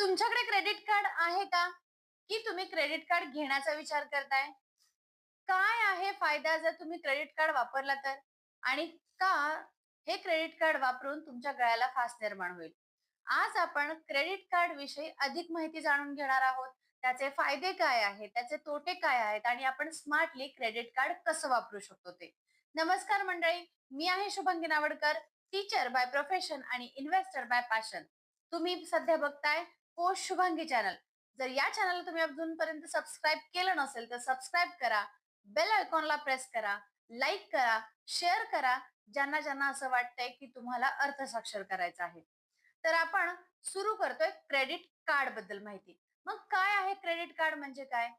तुमच्याकडे credit card आहे का? की तुम्ही क्रेडिट कार्ड घेण्याचा विचार करताय? काय आहे फायदा जर तुम्ही क्रेडिट कार्ड वापरला तर? आणि का हे क्रेडिट कार्ड वापरून तुमच्या गळ्याला फास निर्माण होईल? आज आपण क्रेडिट कार्ड विषयी अधिक माहिती जाणून घेणार आहोत. त्याचे फायदे काय आहेत? त्याचे तोटे काय आहेत? आणि आपण स्मार्टली क्रेडिट कार्ड कसं वापरू शकतो ते? नमस्कार मंडळी मी आहे Shubhangi Navadkar teacher by profession आणि इन्व्हेस्टर बाय पॅशन तुम्ही सध्या बघताय कोश शुभांगी चॅनल. जर या चॅनलला तुम्ही अजूनपर्यंत सबस्क्राईब केलं नसेल तर सबस्क्राईब करा. बेल आयकॉनला प्रेस करा. लाईक करा. शेअर करा. ज्यांना ज्यांना असं वाटतंय की तुम्हाला अर्थसाक्षर करायचं आहे. तर आपण सुरू करतोय क्रेडिट कार्डबद्दल माहिती. मग काय आहे क्रेडिट कार्ड म्हणजे काय?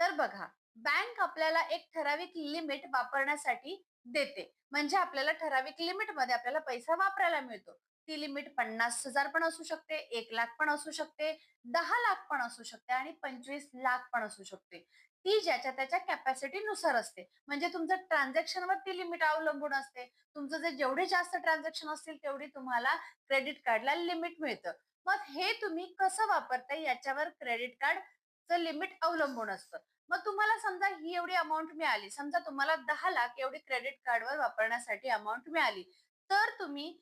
तर बघा बँक आपल्याला एक ठराविक लिमिट वापरण्यासाठी देते. म्हणजे आपल्याला ठराविक लिमिटमध्ये आपल्याला पैसा वापरायला मिळतो. ती लिमिट पन्नास हजार पण असू शकते एक लाख पण असू शकते दहा लाख पण असू शकते आणि पंचवीस लाख पण असू शकते. ती ज्याच्या त्याच्या कॅपॅसिटी नुसार असते. म्हणजे तुमचं ट्रान्झॅक्शन वर ती लिमिट अवलंबून असते. तुमचं जे जेवढे जास्त ट्रान्झॅक्शन असतील तेवढी तुम्हाला क्रेडिट कार्डला लिमिट मिळतं. मग हे तुम्ही कसं वापरताय याच्यावर क्रेडिट कार्डचं लिमिट अवलंबून असतं. मग तुम्हाला समजा ही एवढी अमाऊंट मिळाली समजा तुम्हाला दहा लाख एवढी क्रेडिट कार्डवर वापरण्यासाठी अमाऊंट मिळाली तर तुम्ही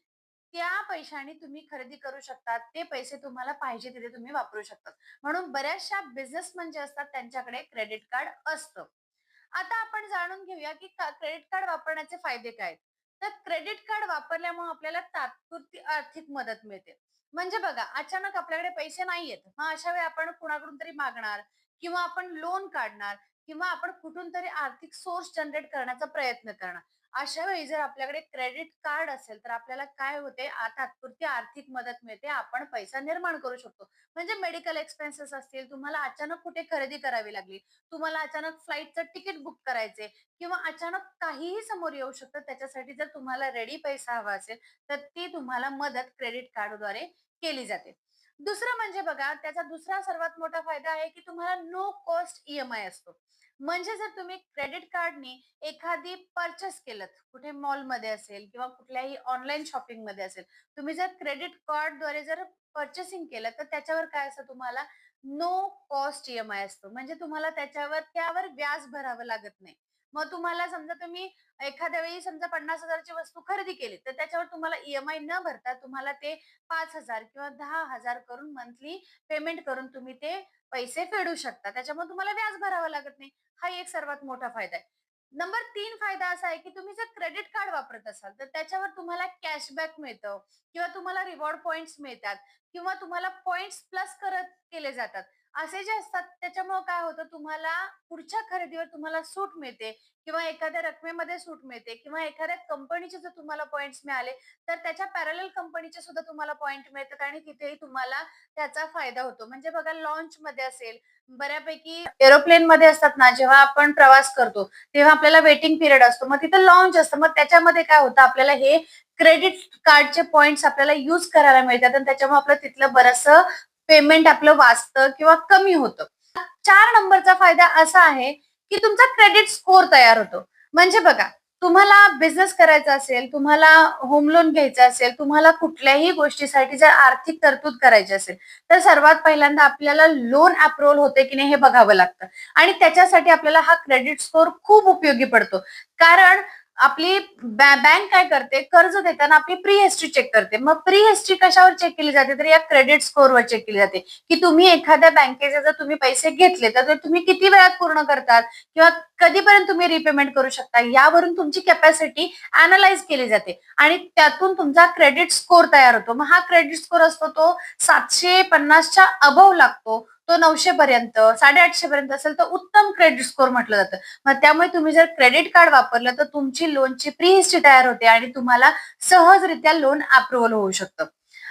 त्या पैशाने तुम्ही खरेदी करू शकतात. ते पैसे तुम्हाला पाहिजे तिथे तुम्ही वापरू शकतात. म्हणून बऱ्याचशा बिझनेसमन जे असतात त्यांच्याकडे क्रेडिट कार्ड असतं. आता आपण जाणून घेऊया की क्रेडिट कार्ड वापरण्याचे फायदे काय आहेत. तर क्रेडिट कार्ड वापरल्यामुळे आपल्याला तात्पुरती आर्थिक मदत मिळते. म्हणजे बघा अचानक आपल्याकडे पैसे नाही येत मग अशा वेळी आपण कुणाकडून तरी मागणार? किंवा आपण लोन काढणार? किंवा आपण कुठून तरी आर्थिक सोर्स जनरेट करण्याचा प्रयत्न करणार अशा वेळी जर आपल्याकडे क्रेडिट कार्ड असेल तर आपल्याला काय होते? तात्पुरती आर्थिक मदत मिळते. आपण पैसा निर्माण करू शकतो. म्हणजे मेडिकल एक्सपेन्सेस असतील तुम्हाला अचानक कुठे खरेदी करावी लागली तुम्हाला अचानक फ्लाईटचं तिकीट बुक करायचे किंवा अचानक काहीही समोर येऊ शकतं त्याच्यासाठी जर तुम्हाला रेडी पैसा हवा असेल तर ती तुम्हाला मदत क्रेडिट कार्डद्वारे केली जाते. दुसरं म्हणजे बघा त्याचा दुसरा सर्वात मोठा फायदा आहे की तुम्हाला नो कॉस्ट ईएमआय असतो. म्हणजे जर तुम्ही क्रेडिट कार्डने एखादी परचेस केलं कुठे मॉलमध्ये असेल किंवा कुठल्याही ऑनलाईन शॉपिंगमध्ये असेल तुम्ही जर क्रेडिट कार्डद्वारे जर पर्चेसिंग केलं तर त्याच्यावर काय असतं तुम्हाला? नो कॉस्ट ईएमआय असतो. म्हणजे तुम्हाला त्याच्यावर त्यावर व्याज भरावं लागत नाही. मग तुम्हाला समजा तुम्ही एखाद्या वेळी समजा पन्नास हजारची वस्तू खरेदी केली तर त्याच्यावर तुम्हाला ईएमआय न भरता तुम्हाला ते पाच हजार किंवा दहा हजार करून मंथली पेमेंट करून तुम्ही ते पैसे फेडू शकता. त्याच्यामुळे तुम्हाला व्याज भरावं लागत नाही. हा एक सर्वात मोठा फायदा आहे. नंबर तीन फायदा असा आहे की तुम्ही जर क्रेडिट कार्ड वापरत असाल तर त्याच्यावर तुम्हाला कॅशबॅक मिळतं किंवा तुम्हाला रिवॉर्ड पॉइंट्स मिळतात. किंवा तुम्हाला पॉइंट्स प्लस करत केले जातात. असे जे असतात त्याच्यामुळे काय होतं तुम्हाला पुढच्या खरेदीवर तुम्हाला सूट मिळते किंवा एखाद्या रकमेमध्ये सूट मिळते किंवा एखाद्या कंपनीचे जर तुम्हाला पॉइंट्स मिळाले तर त्याच्या पॅरल कंपनीचे सुद्धा तुम्हाला पॉइंट मिळतात आणि तिथेही तुम्हाला त्याचा फायदा होतो. म्हणजे बघा लॉन्च मध्ये असेल बऱ्यापैकी एरोप्लेन मध्ये असतात ना जेव्हा आपण प्रवास करतो तेव्हा आपल्याला वेटिंग पिरियड असतो. मग तिथं लॉन्च असतं. मग त्याच्यामध्ये काय होतं आपल्याला हे क्रेडिट कार्डचे पॉइंट्स आपल्याला युज करायला मिळतात आणि त्याच्यामुळे आपलं तिथलं बरंचसं पेमेंट आपलं वाचतं किंवा कमी होतं. चार नंबरचा फायदा असा आहे की तुमचा क्रेडिट स्कोर तयार होतो. म्हणजे बघा तुम्हाला बिझनेस करायचा असेल तुम्हाला होम लोन घ्यायचं असेल तुम्हाला कुठल्याही गोष्टीसाठी जर आर्थिक तरतूद करायची असेल तर सर्वात पहिल्यांदा आपल्याला लोन अप्रुव्हल होते की नाही हे बघावं लागतं. आणि त्याच्यासाठी आपल्याला हा क्रेडिट स्कोर खूप उपयोगी पडतो. कारण आपली बँक काय करते? कर्ज देताना आपली प्री हिस्ट्री चेक करते. मग प्री हिस्ट्री कशावर चेक केली जाते? तर या क्रेडिट स्कोअरवर चेक केली जाते. की तुम्ही एखाद्या बँकेचे जर तुम्ही पैसे घेतले तर तुम्ही किती वेळात पूर्ण करतात? किंवा कधीपर्यंत तुम्ही रिपेमेंट करू शकता? यावरून तुमची कॅपॅसिटी अनालाइज केली जाते. आणि त्यातून तुमचा क्रेडिट स्कोर तयार होतो. मग हा क्रेडिट स्कोर असतो तो सातशे पन्नासच्या अबव लागतो. तो नऊशे पर्यंत साडेआठशे पर्यंत असेल तर उत्तम क्रेडिट स्कोर म्हटलं जातं. मग त्यामुळे तुम्ही जर क्रेडिट कार्ड वापरलं तर तुमची लोनची प्री हिस्ट्री तयार होते आणि तुम्हाला सहजरित्या लोन अप्रुव्हल होऊ शकतं.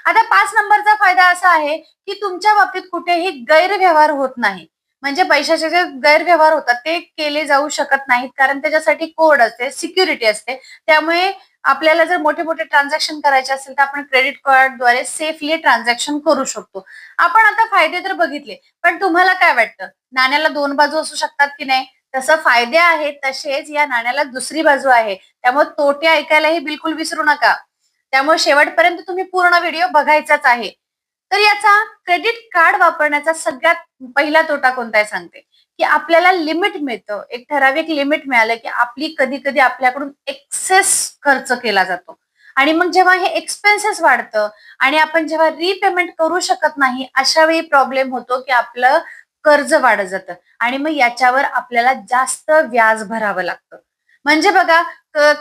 आता पाच नंबरचा फायदा असा आहे की तुमच्या बाबतीत कुठेही गैरव्यवहार होत नाही. म्हणजे पैशाचे जे गैरव्यवहार होतात ते केले जाऊ शकत नाहीत कारण त्याच्यासाठी कोड असते सिक्युरिटी असते. त्यामुळे आपल्याला जर मोठे मोठे ट्रान्झॅक्शन करायचे असेल तर आपण क्रेडिट कार्डद्वारे सेफली ट्रान्झॅक्शन करू शकतो. आपण आता फायदे तर बघितले पण तुम्हाला काय वाटतं? नाण्याला दोन बाजू असू शकतात की नाही? तसं फायदे आहेत तसेच या नाण्याला दुसरी बाजू आहे. त्यामुळे तोटे ऐकायलाही बिलकुल विसरू नका. त्यामुळे शेवटपर्यंत तुम्ही पूर्ण व्हिडिओ बघायचाच आहे. तर याचा क्रेडिट कार्ड वापरण्याचा सगळ्यात पहिला तोटा कोणता आहे सांगते? की आपल्याला लिमिट मिळतं. एक ठराविक लिमिट मिळालं की आपली कधी कधी आपल्याकडून एक्सेस खर्च केला जातो. आणि मग जेव्हा हे एक्सपेन्सेस वाढतं आणि आपण जेव्हा रिपेमेंट करू शकत नाही अशा वेळी प्रॉब्लेम होतो की आपलं कर्ज वाढत जातं. आणि मग याच्यावर आपल्याला जास्त व्याज भरावं लागतं. म्हणजे बघा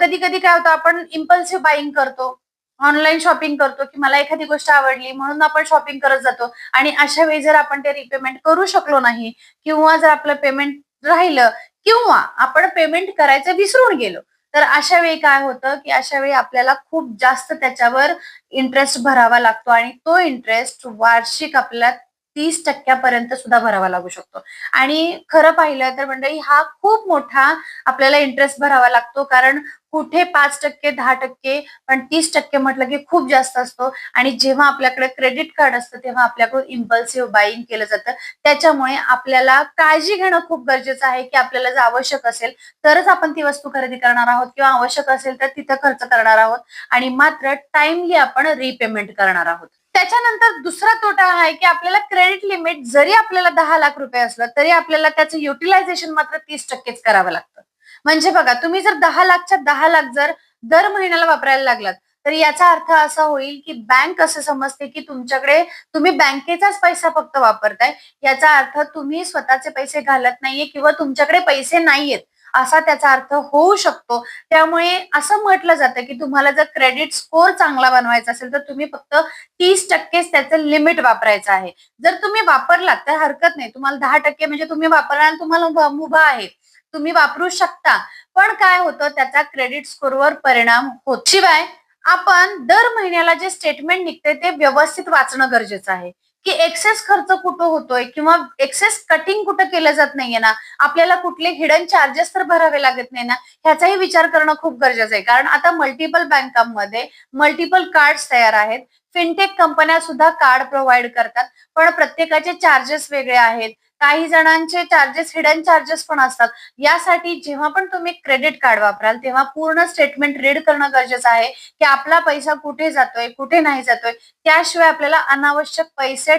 कधी कधी काय होतं आपण इम्पल्सिव्ह बाईंग करतो. ऑनलाईन शॉपिंग करतो की मला एखादी गोष्ट आवडली म्हणून आपण शॉपिंग करत जातो. आणि अशा वेळी जर आपण ते रिपेमेंट करू शकलो नाही किंवा जर आपलं पेमेंट राहिलं किंवा आपण पेमेंट करायचं विसरून गेलो तर अशा वेळी काय होतं की अशा वेळी आपल्याला खूप जास्त त्याच्यावर इंटरेस्ट भरावा लागतो आणि तो इंटरेस्ट वार्षिक आपल्याला तीस टक्क्यापर्यंत सुद्धा भरावा लागू शकतो. आणि खरं पाहिलं तर मंडळी हा खूप मोठा आपल्याला इंटरेस्ट भरावा लागतो कारण कुठे पाच टक्के दहा टक्के पण तीस टक्के म्हटलं की खूप जास्त असतो. आणि जेव्हा आपल्याकडे क्रेडिट कार्ड असतं तेव्हा आपल्याकडून इम्पल्सिव्ह बाईंग केलं जातं. त्याच्यामुळे आपल्याला काळजी घेणं खूप गरजेचं आहे की आपल्याला जर आवश्यक असेल तरच आपण ती वस्तू खरेदी करणार आहोत. किंवा आवश्यक असेल तर तिथं खर्च करणार आहोत. आणि मात्र टाइमली आपण रिपेमेंट करणार आहोत. त्याच्यानंतर दुसरा तोटा आहे की आपल्याला क्रेडिट लिमिट जरी आपल्याला दहा लाख रुपये असलं तरी आपल्याला त्याचं युटिलायझेशन मात्र तीस टक्केच करावं लागतं. म्हणजे बघा तुम्ही जर दहा लाखच्या दहा लाख जर दर महिन्याला वापरायला लागलात तर याचा अर्थ असा होईल की बँक असं समजते की तुमच्याकडे तुम्ही बँकेचाच पैसा फक्त वापरताय. याचा अर्थ तुम्ही स्वतःचे पैसे घालत नाहीये किंवा तुमच्याकडे पैसे नाहीयेत असा त्याचा अर्थ होऊ शकतो. त्यामुळे असं म्हटलं जातं की तुम्हाला जर क्रेडिट स्कोअर चांगला बनवायचा असेल तर तुम्ही फक्त तीस टक्केच त्याचं लिमिट वापरायचं आहे. जर तुम्ही वापरलात तर हरकत नाही. तुम्हाला दहा टक्के म्हणजे तुम्ही वापरणार तुम्हाला मुभा आहे. तुम्ही वापरू शकता. पण काय होतं त्याचा क्रेडिट स्कोरवर परिणाम होत. शिवाय आपण दर महिन्याला जे स्टेटमेंट निघते ते व्यवस्थित वाचणं गरजेचं आहे. की एक्सेस खर्च कुठं होतोय किंवा एक्सेस कटिंग कुठं केलं जात नाहीये ना? आपल्याला कुठले हिडन चार्जेस तर भरावे लागत नाही ना? ह्याचाही विचार करणं खूप गरजेचं आहे. कारण आता मल्टिपल बँकांमध्ये मल्टिपल कार्ड तयार आहेत. फिनटेक कंपन्या सुद्धा कार्ड प्रोव्हाइड करतात. पण प्रत्येकाचे चार्जेस वेगळे आहेत. काही जणांचे चार्जेस हिडन चार्जेस पण असतात. यासाठी जेव्हा पण तुम्ही क्रेडिट कार्ड वापराल तेव्हा पूर्ण स्टेटमेंट रीड करणं गरजेचं आहे की आपला पैसा कुठे जातोय कुठे नाही जातोय. त्याशिवाय आपल्याला अनावश्यक पैसे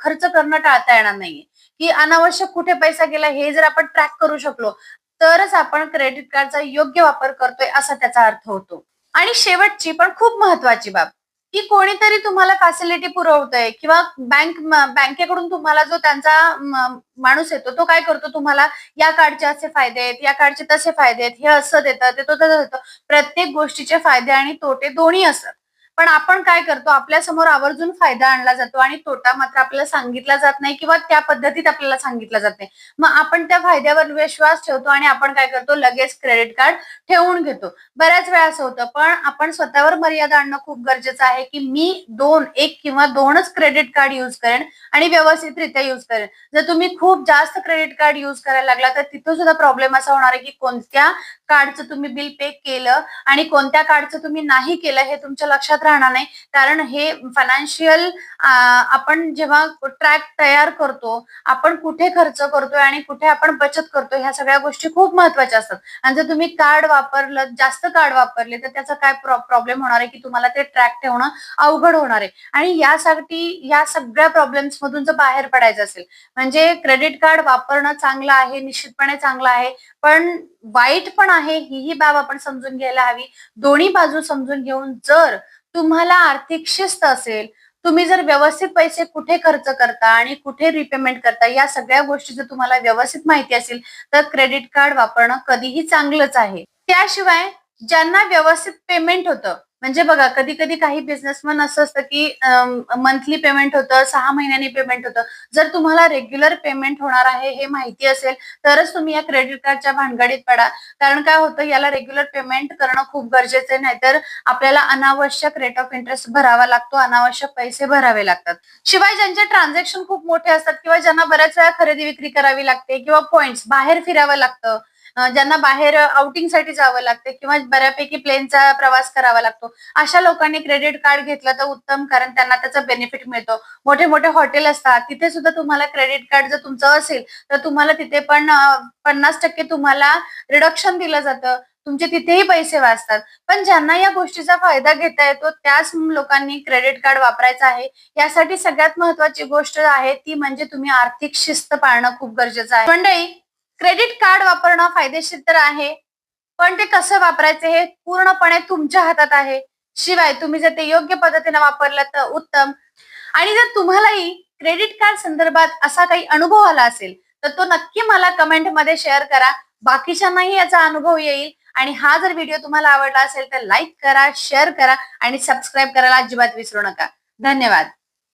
खर्च करणं टाळता येणार नाहीये. की अनावश्यक कुठे पैसा गेला हे जर आपण ट्रॅक करू शकलो तरच आपण क्रेडिट कार्डचा योग्य वापर करतोय असा त्याचा अर्थ होतो. आणि शेवटची पण खूप महत्वाची बाब की कोणीतरी तुम्हाला फॅसिलिटी पुरवतोय किंवा बँक बँकेकडून तुम्हाला जो त्यांचा माणूस येतो तो काय करतो तुम्हाला? या कार्डचे असे फायदे आहेत या कार्डचे तसे फायदे आहेत हे असं देतं ते तो तसं देतं. प्रत्येक गोष्टीचे फायदे आणि तोटे दोन्ही असतात. पण आपण काय करतो? आपल्यासमोर आवर्जून फायदा आणला जातो आणि तोटा मात्र आपल्याला सांगितला जात नाही किंवा त्या पद्धतीत आपल्याला सांगितलं जात नाही. मग आपण त्या फायद्यावर विश्वास ठेवतो आणि आपण काय करतो? लगेच क्रेडिट कार्ड ठेवून घेतो. बऱ्याच वेळा असं होतं पण आपण स्वतःवर मर्यादा आणणं खूप गरजेचं आहे की मी दोन एक किंवा दोनच क्रेडिट कार्ड युज करेन आणि व्यवस्थितरित्या युज करेन. जर तुम्ही खूप जास्त क्रेडिट कार्ड युज करायला लागला तर तिथं सुद्धा प्रॉब्लेम असा होणार आहे की कोणत्या कार्डचं तुम्ही बिल पे केलं आणि कोणत्या कार्डचं तुम्ही नाही केलं हे तुमच्या लक्षात राहणार नाही. कारण हे फायनान्शियल आपण जेव्हा ट्रॅक तयार करतो आपण कुठे खर्च करतोय आणि कुठे आपण बचत करतो ह्या सगळ्या गोष्टी खूप महत्त्वाच्या असतात. आणि जर तुम्ही कार्ड वापरलं जास्त कार्ड वापरले तर त्याचा काय प्रॉब्लेम होणार आहे की तुम्हाला ते ट्रॅक ठेवणं अवघड होणार आहे. आणि यासाठी या सगळ्या प्रॉब्लेम्स मधून जर बाहेर पडायचं असेल म्हणजे क्रेडिट कार्ड वापरणं चांगलं आहे निश्चितपणे चांगलं आहे पण वाईट पण आहे ही बाब आपण समजून घ्यायला हवी. दोन्ही बाजू समजून घेऊन जर तुम्हाला आर्थिक शिस्त असेल तुम्ही जर व्यवस्थित पैसे कुठे खर्च करता आणि कुठे रिपेमेंट करता या सगळ्या गोष्टी जर तुम्हाला व्यवस्थित माहिती असेल तर क्रेडिट कार्ड वापरणं कधीही चांगलंच आहे. त्याशिवाय ज्यांना व्यवस्थित पेमेंट होतं म्हणजे बघा कधी कधी काही बिझनेसमन असं असतं की मंथली पेमेंट होतं सहा महिन्यांनी पेमेंट होतं. जर तुम्हाला रेग्युलर पेमेंट होणार आहे हे माहिती असेल तरच तुम्ही या क्रेडिट कार्डच्या भानगडीत पडा. कारण काय होतं याला रेग्युलर पेमेंट करणं खूप गरजेचं आहे नाहीतर आपल्याला अनावश्यक रेट ऑफ इंटरेस्ट भरावा लागतो अनावश्यक पैसे भरावे लागतात. शिवाय ज्यांचे ट्रान्झॅक्शन खूप मोठे असतात किंवा ज्यांना बऱ्याच वेळा खरेदी विक्री करावी लागते किंवा पॉईंट्स बाहेर फिरावं लागतं ज्यांना बाहेर आउटिंगसाठी जावं लागते किंवा बऱ्यापैकी प्लेनचा प्रवास करावा लागतो. अशा लोकांनी क्रेडिट कार्ड घेतलं तर उत्तम कारण त्यांना त्याचा बेनिफिट मिळतो. मोठे मोठे हॉटेल असतात तिथे सुद्धा तुम्हाला क्रेडिट कार्ड जर तुमचं असेल तर तुम्हाला तिथे पण पन्नास टक्के तुम्हाला रिडक्शन दिलं जातं. तुमचे तिथेही पैसे वाचतात. पण ज्यांना या गोष्टीचा फायदा घेता येतो त्याच लोकांनी क्रेडिट कार्ड वापरायचं आहे. यासाठी सगळ्यात महत्वाची गोष्ट आहे ती म्हणजे तुम्ही आर्थिक शिस्त पाळणं खूप गरजेचं आहे. मंडळी क्रेडिट कार्ड वापरणं फायदेशीर तर आहे पण ते कसं वापरायचं हे पूर्णपणे तुमच्या हातात आहे. शिवाय तुम्ही जर ते योग्य पद्धतीने वापरलं तर उत्तम. आणि जर तुम्हालाही क्रेडिट कार्ड संदर्भात असा काही अनुभव आला असेल तर तो नक्की मला कमेंटमध्ये शेअर करा. बाकीच्यांनाही याचा अनुभव येईल. आणि हा जर व्हिडिओ तुम्हाला आवडला असेल तर लाईक करा शेअर करा आणि सबस्क्राईब करायला अजिबात विसरू नका. धन्यवाद.